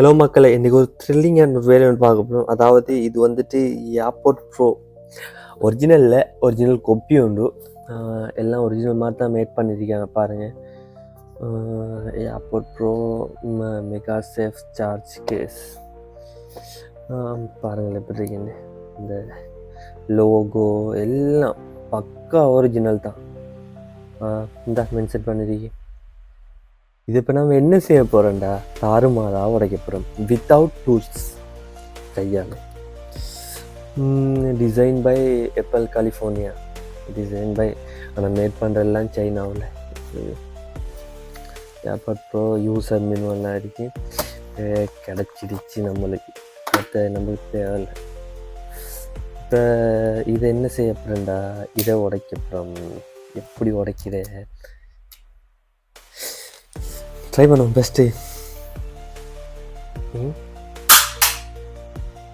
Hello மக்களை இன்றைக்கி ஒரு த்ரில்லிங்கான ஒரு வேலை ஒன்று பார்க்க போகிறோம் அதாவது இது வந்துட்டு ஏர்போர்ட் ப்ரோ ஒரிஜினலில் ஒரிஜினல் கொப்பி உண்டு. எல்லாம் ஒரிஜினல் மாதிரி தான் மேட் பண்ணியிருக்காங்க பாருங்கள் AirPods pro MagSafe charge case பாருங்கள் எப்படி இருக்குன்னு. இந்த லோகோ எல்லாம் பக்கா ஒரிஜினல் தான். இந்த மென்ஷன் பண்ணியிருக்கேன் இது இப்போ நம்ம என்ன செய்ய போகிறோம்டா தாறுமாறாக உடைக்க போகிறோம் வித்தவுட் டூல்ஸ் கையால் design by Apple California design by ஆனால் மேட் பண்ணுறதெல்லாம் சைனாவில். ஏர்பாட் ப்ரோ யூசர் மின்வெல்லாம் இருக்கு. கிடச்சிடுச்சு நம்மளுக்கு. மற்ற நம்மளுக்கு தேவையில்லை. இப்போ இதை என்ன செய்ய போகிறேன்டா இதை உடைக்க போகிறோம் எப்படி உடைக்கிற? ட்ரை பண்ணுவோம் பெஸ்ட்டு ம்.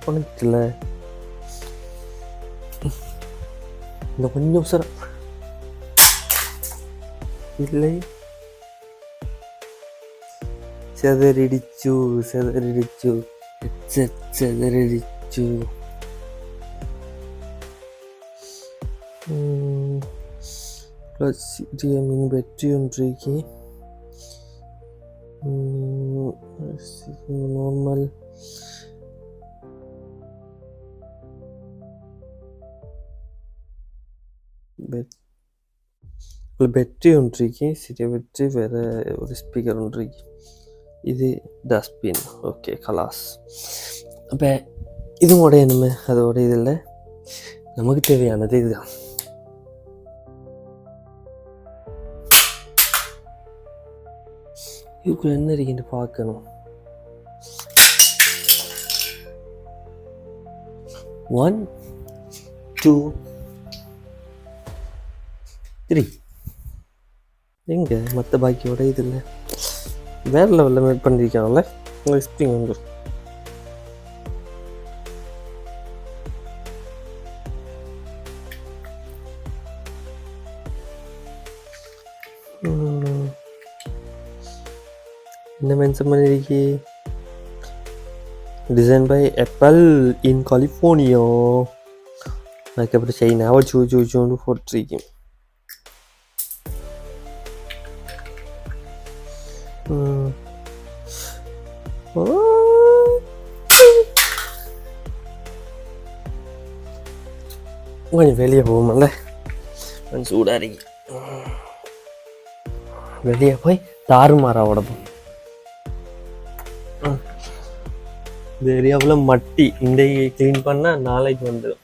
ஒன்றும் இந்த கொஞ்சம் அவசரம் இல்லை. செதறிடிச்சு செதறிடிச்சு. செதறிடிச்சு. ப்ளஸ் மின் வெற்றி ஒன்றைக்கு நார்மல் பெட்ரி ஒன்றிக்கு சிறிய பெட்ரி வேறு ஒரு ஸ்பீக்கர் ஒன்றிக்கு இது டஸ்ட்பின் ஓகே கலாஸ். அப்போ இதுவும் உடையணுமே அதோட இதில் நமக்கு தேவையானது இதுதான். இதுக்குள்ள என்ன இருக்குன்னு பார்க்கணும். ஒன் டூ த்ரீ எங்க? மற்ற பாக்கியோட இது இல்லை. வேற லெவலில் மேட் பண்ணியிருக்காங்கல்ல உங்கள் ஸ்ப்ரிங் வந்து. ம். என்ன mention பண்ணிருக்கி design by Apple in California அதுக்கப்புறம் சைனாவை சூ சூ சூன்னு போட்டிருக்கேன் ம். ஓ. கொஞ்சம் வெளியே போகுமல்ல கொஞ்சம் சூடாக இருக்கு வெளியே போய் தாறுமாறா உடம்பு இந்த ஏரியாவில் மட்டி இன்றைக்கு க்ளீன் பண்ணால் நாளைக்கு வந்துடும்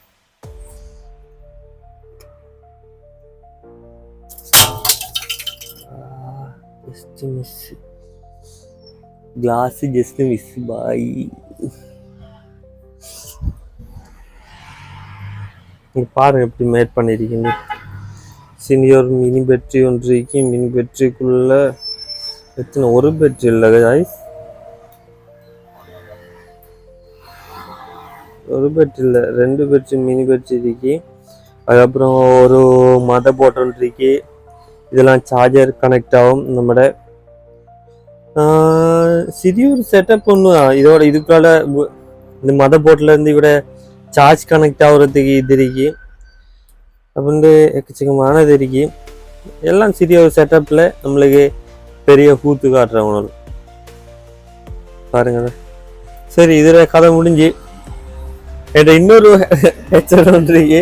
just miss glass just miss பாய் இங்க பாருங்க எப்படி மேட் பண்ணியிருக்கீங்க சீனியர் மினி பெட்ரி ஒன்றைக்கு மினி பேட்டரிக்குள்ள எத்தனை? ஒரு பெட்ரி இல்லை guys. ஒரு பெட் இல்லை ரெண்டு பேட்டரி மினி பேட்டரி இருக்கு. அதுக்கப்புறம் ஒரு மத போட்டல் இருக்கு. இதெல்லாம் சார்ஜர் கனெக்ட் ஆகும் நம்மட. சிறிய ஒரு செட்டப் ஒன்று இதோட இதுக்கால இந்த மத போர்ட்ல இருந்து இவட சார்ஜ் கனெக்ட் ஆகுறதுக்கு இது இருக்கு. அப்படின்ட்டு எக்கச்சக்கமானது இருக்கு. எல்லாம் சிறிய ஒரு செட்டப்பில் நம்மளுக்கு பெரிய கூத்து காட்டுறவங்க பாருங்க. சரி இதில் கதை முடிஞ்சு. என்கிட்ட இன்னொரு ஹெச்சர் வந்துருக்கு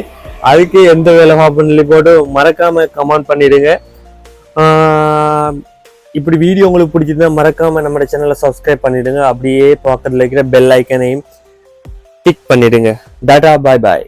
அதுக்கு எந்த வேலை பார்ப்பேன்னு போட்டு மறக்காம கமெண்ட் பண்ணிடுங்க. இப்படி வீடியோ உங்களுக்கு பிடிச்சிருந்தா மறக்காம நம்ம சேனலை சப்ஸ்கிரைப் பண்ணிடுங்க. அப்படியே பக்கத்தில் இருக்கிற பெல் ஐக்கனையும் கிளிக் பண்ணிடுங்க. டாடா பாய் பாய்